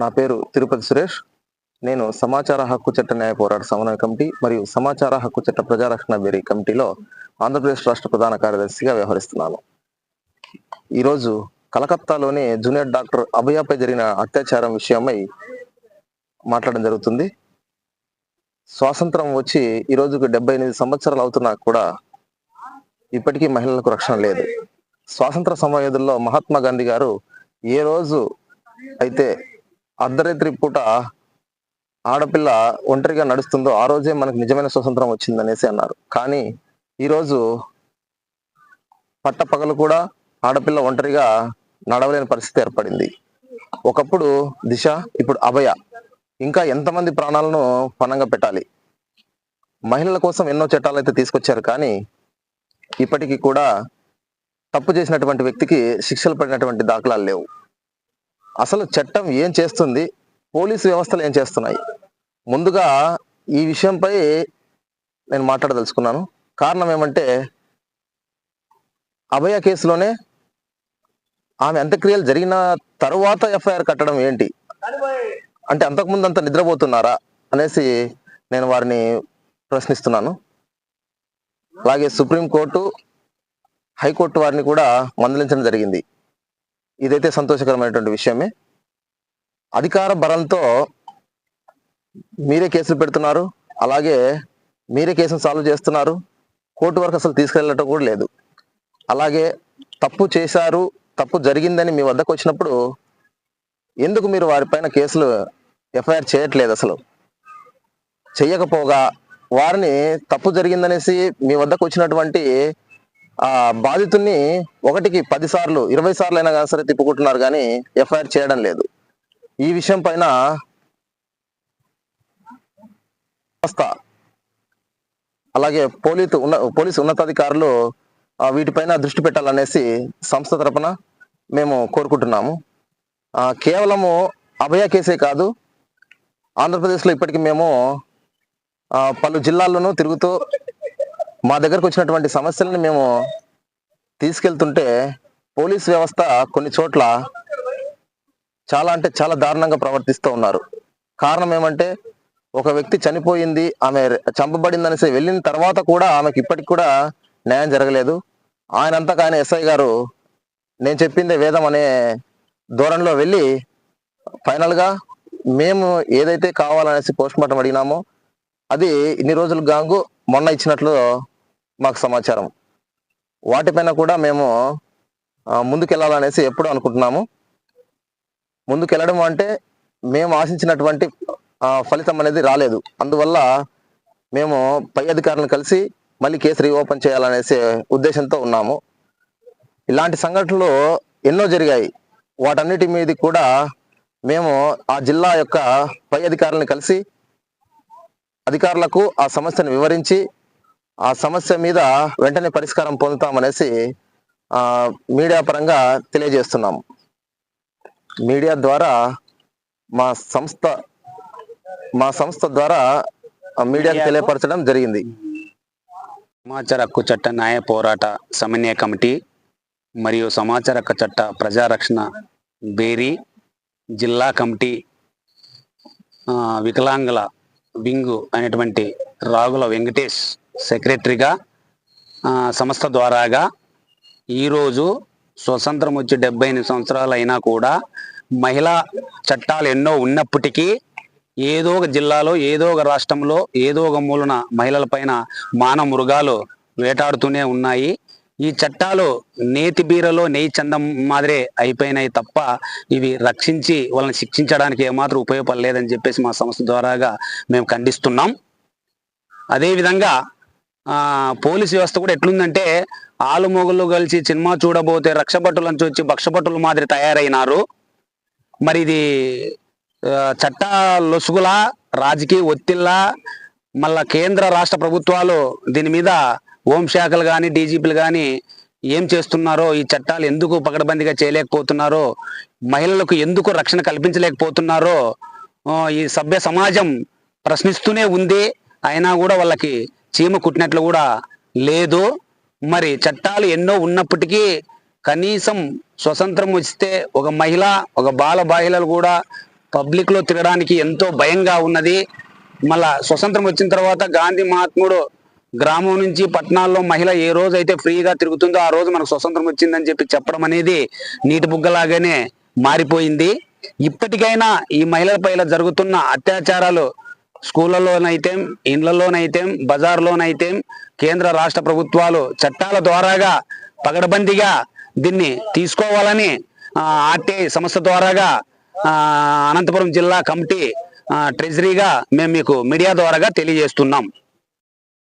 నా పేరు తిరుపతి సురేష్. నేను సమాచార హక్కు చట్ట న్యాయ పోరాట సమన్వయ కమిటీ మరియు సమాచార హక్కు చట్ట ప్రజారక్షణ బేరీ కమిటీలో ఆంధ్రప్రదేశ్ రాష్ట్ర ప్రధాన కార్యదర్శిగా వ్యవహరిస్తున్నాను. ఈరోజు కలకత్తాలోని జూనియర్ డాక్టర్ అభయపై జరిగిన అత్యాచారం విషయమై మాట్లాడడం జరుగుతుంది. స్వాతంత్రం వచ్చి ఈ రోజుకు డెబ్బై ఎనిమిది సంవత్సరాలు అవుతున్నా కూడా ఇప్పటికీ మహిళలకు రక్షణ లేదు. స్వాతంత్ర సమయంలో మహాత్మా గాంధీ గారు ఏ రోజు అయితే అర్ధరాత్రి పూట ఆడపిల్ల ఒంటరిగా నడుస్తుందో ఆ రోజే మనకు నిజమైన స్వతంత్రం వచ్చిందనేసి అన్నారు. కానీ ఈరోజు పట్టపగలు కూడా ఆడపిల్ల ఒంటరిగా నడవలేని పరిస్థితి ఏర్పడింది. ఒకప్పుడు దిశ ఇప్పుడు అభయ. ఇంకా ఎంతమంది ప్రాణాలను పణంగా పెట్టాలి? మహిళల కోసం ఎన్నో చట్టాలు అయితే తీసుకొచ్చారు కానీ ఇప్పటికీ కూడా తప్పు చేసినటువంటి వ్యక్తికి శిక్షలు పడినటువంటి దాఖలాలు లేవు. అసలు చట్టం ఏం చేస్తుంది? పోలీసు వ్యవస్థలు ఏం చేస్తున్నాయి? ముందుగా ఈ విషయంపై నేను మాట్లాడదలుచుకున్నాను. కారణం ఏమంటే అభయ కేసులోనే ఆమె అంత్యక్రియలు జరిగిన తరువాత ఎఫ్ఐఆర్ కట్టడం ఏంటి? అంటే అంతకుముందు అంత నిద్రపోతున్నారా? అనేసి నేను వారిని ప్రశ్నిస్తున్నాను. అలాగే సుప్రీంకోర్టు హైకోర్టు వారిని కూడా మందలించడం జరిగింది. ఇదైతే సంతోషకరమైనటువంటి విషయమే. అధికార బలంతో మీరే కేసులు పెడుతున్నారు అలాగే మీరే కేసును సాల్వ్ చేస్తున్నారు కోర్టు వరకు అసలు తీసుకెళ్ళటం కూడా లేదు. అలాగే తప్పు చేశారు తప్పు జరిగిందని మీ వద్దకు వచ్చినప్పుడు ఎందుకు మీరు వారిపైన కేసులు ఎఫ్ఐఆర్ చేయట్లేదు అసలు? చెయ్యకపోగా వారిని తప్పు జరిగిందనేసి మీ వద్దకు వచ్చినటువంటి ఆ బాధితుల్ని ఒకటికి పది సార్లు ఇరవై సార్లు అయినా కానీ సరే తిప్పుకుంటున్నారు కానీ ఎఫ్ఐఆర్ చేయడం లేదు. ఈ విషయం పైన సంస్థ అలాగే పోలీసు ఉన్న పోలీసు ఉన్నతాధికారులు వీటిపైన దృష్టి పెట్టాలనేసి సంస్థ తరపున మేము కోరుకుంటున్నాము. కేవలము అభయ కేసే కాదు ఆంధ్రప్రదేశ్లో ఇప్పటికి మేము పలు జిల్లాల్లోనూ తిరుగుతూ మా దగ్గరకు వచ్చినటువంటి సమస్యలను మేము తీసుకెళ్తుంటే పోలీస్ వ్యవస్థ కొన్ని చోట్ల చాలా అంటే చాలా దారుణంగా ప్రవర్తిస్తూ ఉన్నారు. కారణం ఏమంటే ఒక వ్యక్తి చనిపోయింది ఆమె చంపబడిందనేసి వెళ్ళిన తర్వాత కూడా ఆమెకి ఇప్పటికి కూడా న్యాయం జరగలేదు. ఆయనంతకు ఆయన ఎస్ఐ గారు నేను చెప్పిందే వేదం అనే ధోరణిలో వెళ్ళి ఫైనల్గా మేము ఏదైతే కావాలనేసి పోస్ట్ మార్టం అడిగినామో అది ఇన్ని రోజులు గాంగు మొన్న ఇచ్చినట్లు మాకు సమాచారం. వాటిపైన కూడా మేము ముందుకెళ్ళాలనేసి ఎప్పుడు అనుకుంటున్నాము. ముందుకెళ్ళడం అంటే మేము ఆశించినటువంటి ఫలితం అనేది రాలేదు. అందువల్ల మేము పై అధికారులను కలిసి మళ్ళీ కేసు రీఓపెన్ చేయాలనేసి ఉద్దేశంతో ఉన్నాము. ఇలాంటి సంఘటనలు ఎన్నో జరిగాయి. వాటన్నిటి మీద కూడా మేము ఆ జిల్లా యొక్క పై అధికారులను కలిసి అధికారులకు ఆ సమస్యను వివరించి ఆ సమస్య మీద వెంటనే పరిష్కారం పొందుతామనేసి ఆ, మీడియా పరంగా తెలియజేస్తున్నాము. మీడియా ద్వారా మా సంస్థ మా సంస్థ ద్వారా మీడియాకు తెలియపరచడం జరిగింది. సమాచార హక్కు చట్ట న్యాయ పోరాట సమన్వయ కమిటీ మరియు సమాచార హక్కు చట్ట ప్రజారక్షణ బేరీ జిల్లా కమిటీ ఆ, వికలాంగుల వింగు అనేటువంటి రాగుల వెంకటేష్ సెక్రటరీగా సంస్థ ద్వారాగా ఈరోజు స్వతంత్రం వచ్చి డెబ్బై ఎనిమిది సంవత్సరాలు అయినా కూడా మహిళా చట్టాలు ఎన్నో ఉన్నప్పటికీ ఏదో ఒక జిల్లాలో ఏదో ఒక రాష్ట్రంలో ఏదో ఒక మూలన మహిళల పైన మాన మృగాలు వేటాడుతూనే ఉన్నాయి. ఈ చట్టాలు నేతి బీరలో నెయ్యి చందం మాదిరే అయిపోయినాయి తప్ప ఇవి రక్షించి వాళ్ళని శిక్షించడానికి ఏమాత్రం ఉపయోగపడలేదని చెప్పేసి మా సంస్థ ద్వారాగా మేము ఖండిస్తున్నాం. అదేవిధంగా పోలీస్ వ్యవస్థ కూడా ఎట్లుందంటే ఆలు కలిసి సినిమా చూడబోతే రక్షభటులు నుంచి వచ్చి భక్షభటుల మాదిరి తయారైనారు. మరి ఇది చట్ట లొసుగులా రాజకీయ ఒత్తిళ్ళ మళ్ళా కేంద్ర రాష్ట్ర ప్రభుత్వాలు దీని మీద హోంశాఖలు కానీ డీజీపీలు కానీ ఏం చేస్తున్నారో ఈ చట్టాలు ఎందుకు పకడ్బందీగా చేయలేకపోతున్నారో మహిళలకు ఎందుకు రక్షణ కల్పించలేకపోతున్నారో ఈ సభ్య సమాజం ప్రశ్నిస్తూనే ఉంది. అయినా కూడా వాళ్ళకి చీమ కుట్టినట్లు కూడా లేదు మరి చట్టాలు ఎన్నో ఉన్నప్పటికీ కనీసం స్వతంత్రం వస్తే ఒక మహిళ ఒక బాల బాహిళలు కూడా పబ్లిక్లో తిరగడానికి ఎంతో భయంగా ఉన్నది. మళ్ళా స్వతంత్రం వచ్చిన తర్వాత గాంధీ మహాత్ముడు గ్రామం నుంచి పట్టణాల్లో మహిళ ఏ రోజు అయితే ఫ్రీగా తిరుగుతుందో ఆ రోజు మనకు స్వతంత్రం వచ్చిందని చెప్పి చెప్పడం అనేది నీటి బుగ్గలాగానే మారిపోయింది. ఇప్పటికైనా ఈ మహిళల పైన జరుగుతున్న అత్యాచారాలు స్కూళ్ళలోనైతే ఇండ్లలోనైతే బజార్లోనైతే కేంద్ర రాష్ట్ర ప్రభుత్వాలు చట్టాల ద్వారాగా పగడబందీగా దీన్ని తీసుకోవాలని ఆర్టీఐ సంస్థ ద్వారాగా అనంతపురం జిల్లా కమిటీ ట్రెజరీగా మేము మీకు మీడియా ద్వారాగా తెలియజేస్తున్నాం.